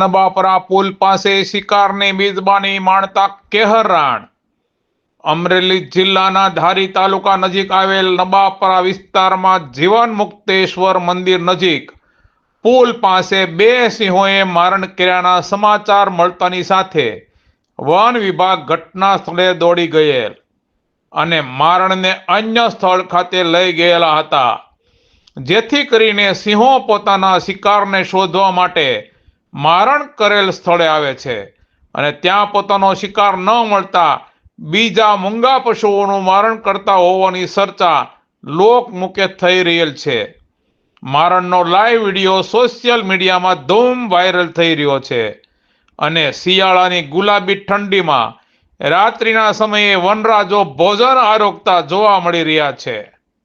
નબાપરા પુલ પાસે શિકારની મિજબાની માણતા કેહરાણ અમરેલી જિલ્લાના ધારી તાલુકા નજીક આવેલ નબાપરા વિસ્તારમાં જીવન મુક્તેશ્વર મંદિર નજીક પુલ પાસે બે સિંહોએ મારણ કર્યાના સમાચાર મળતાની સાથે વન વિભાગ ઘટના સ્થળે દોડી ગયેલ અને મારણને અન્ય સ્થળ ખાતે લઈ ગયેલા હતા. જેથી કરીને સિંહો પોતાના શિકારને શોધવા માટે મારણ કરેલ સ્થળે આવે છે અને ત્યાં પોતાનો શિકાર ન મળતા બીજા મૂંગા પશુઓનું મારણ કરતા હોવાની ચર્ચા લોકમુખે થઈ રહેલ છે. મારણનો લાઈવ વીડિયો સોશિયલ મીડિયામાં ધૂમ વાયરલ થઈ રહ્યો છે અને શિયાળાની ગુલાબી ઠંડીમાં રાત્રિના સમયે વનરાજો ભોજન આરોગતા જોવા મળી રહ્યા છે.